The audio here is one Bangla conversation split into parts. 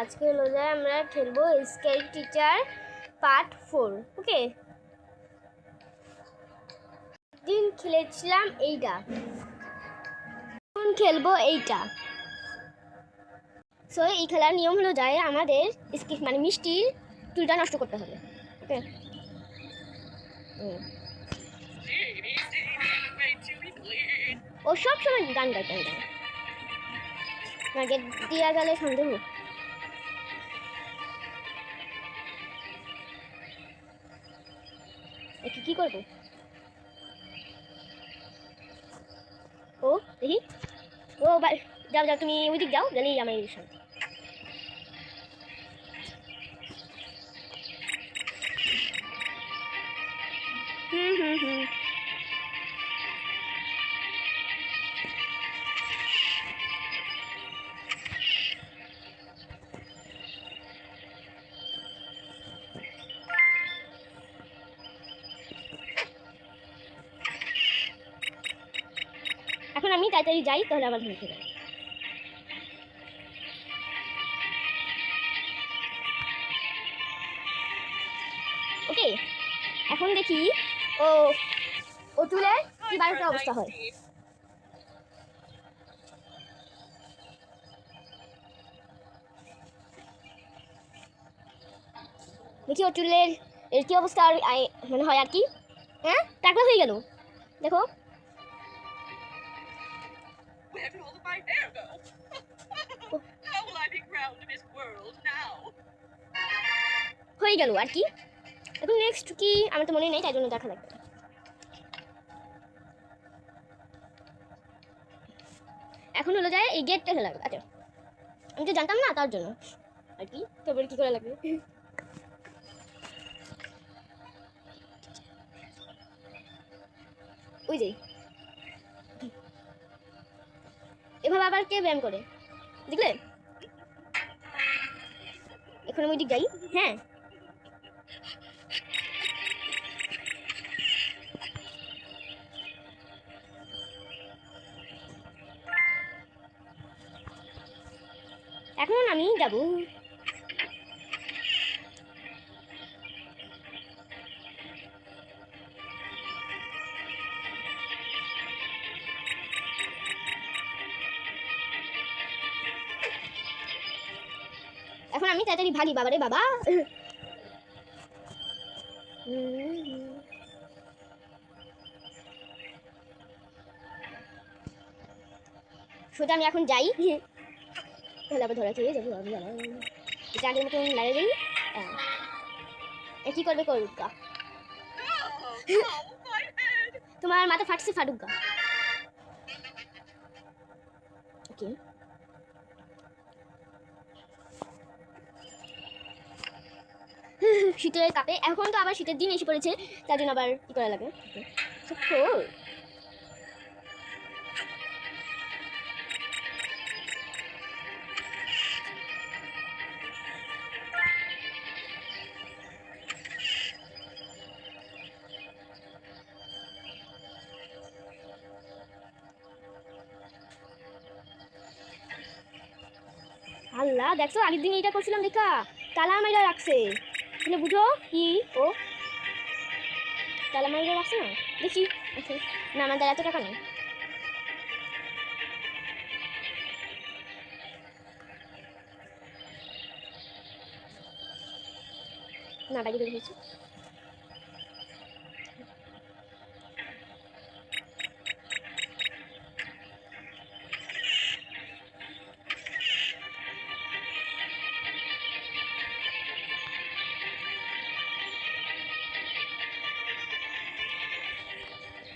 আজকে হলো যে আমরা খেলব scale teacher part four, okay? দিন খেলেছিলাম এইটা। এখন খেলব এইটা। সো এই খেলার নিয়ম হলো যায় আমাদের স্কি- মানে মিষ্টির চুলটা নষ্ট করতে হবে, ওকে? ও সব সময় গান গাইতে হবে টার্গেট দিয়া গেলে সন্দেহ। একে কি করব? ও, দেখি। ও যাও যাও, তুমি ওই দিক যাও, গেলেই আমার সামনে এখন আমি তাড়াতাড়ি যাই, তাহলে আমার ধরে যাবে। ওকে, এখন দেখি, ও ও চুলের কি বারোটা অবস্থা হয়? দেখি ও চুলের, এর কি অবস্থা, আর মানে হয় আর কি? হ্যাঁ? তারপর হয়ে গেল। দেখো। হয়ে গেল আর কি? এখন নেক্সট কি? আমার তো মনে নেই তাই জন্য দেখা লাগবে। এখন হলো যায় এই গেটটা খেলা লাগবে আচ্ছা। আমি তো জানতাম না তার জন্য। আর কি? তারপরে কি করে লাগবে? ওই যে। এভাবে আবার কে ব্যায়াম করে? দেখলে? এখন আমি ওই দিক যাই হ্যাঁ? এখন আমি যাব। এখন আমি তাড়াতাড়ি ভাগি বাবারে বাবা। সোজা আমি এখন যাই। তাহলে আবার ধরা খেয়ে যাব, আমি আগের মতন লাগে হ্যাঁ। কি করবে করুক! তোমার মাথা ফাটছে, ফাটুক ওকে। শীতের কাপে এখন তো আবার শীতের দিন এসে পড়েছে, তার জন্য আবার কি করা লাগে? Okay. আল্লাহ, দেখছ? আগের দিন এইটা করছিলাম দেখা তালা মাইরা রাখছে। তুমি বুঝো? কি ও। তালা মাইরা রাখছে না? দেখি। না আমার দাদা এত টাকা নেই। না, বাড়ি বের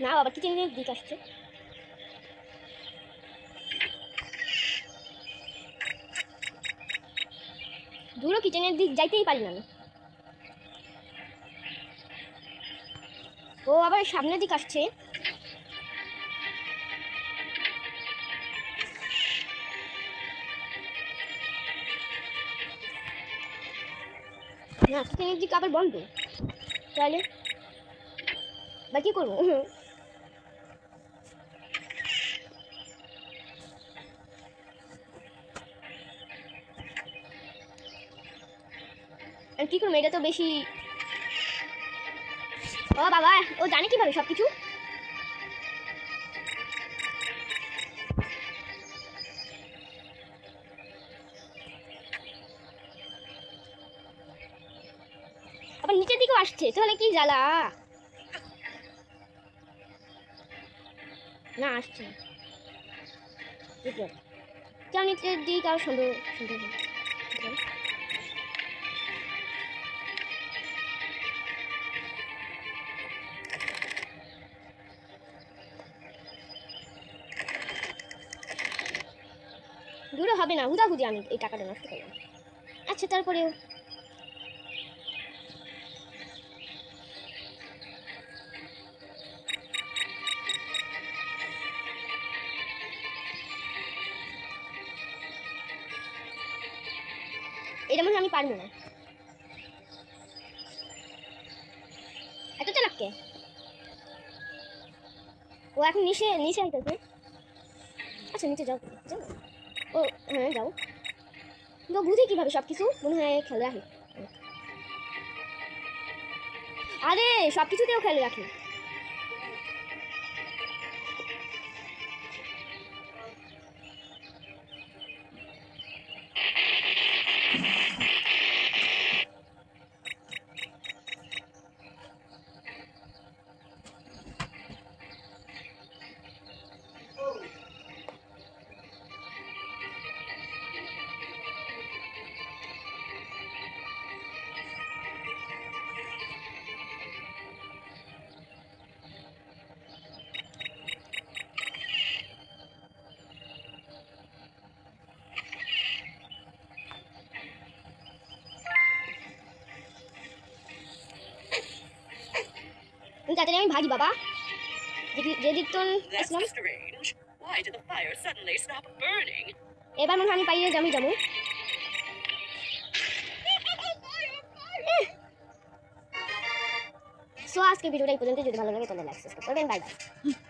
না, বাবা কিচেনের দিক আসছে দূরও কিচেনের দিক যাইতেই পারি না ও, আবার সামনের দিক আসছে। না কিচেনের দিক আবার বন্ধ। তাহলে? বা কি করব? কি করব, এটা তো বেশি ও বাবা, ও জানে কীভাবে সব কিছু আবার নিচের দিকেও আসছে, তাহলে কি জ্বালা? না, আসছে চল নিচের দিকে, আর সুন্দর সুন্দর হবে না, হুদাহুদি আমি এই টাকাটা নষ্ট করলাম আচ্ছা তারপরেও। এটা মনে আমি পারব না। এত চালাক কে? ও এখন নিচে নিচে আইতেছে। আচ্ছা নিচে যাও। হ্যাঁ যাও। তো বুঝি কীভাবে সব কিছু মনে হয় খেলে রাখে। আরে সব কিছুতেও খেলে রাখে। তুমি তাড়াতাড়ি আমি ভাগি বাবা? এবার মনে হয় আমি পাইয়ে যামি যাব। সো আজকে ভিডিওটা এই পর্যন্ত যদি ভালো লাগে তাহলে লাইক সাবস্ক্রাইব করবেন। Bye bye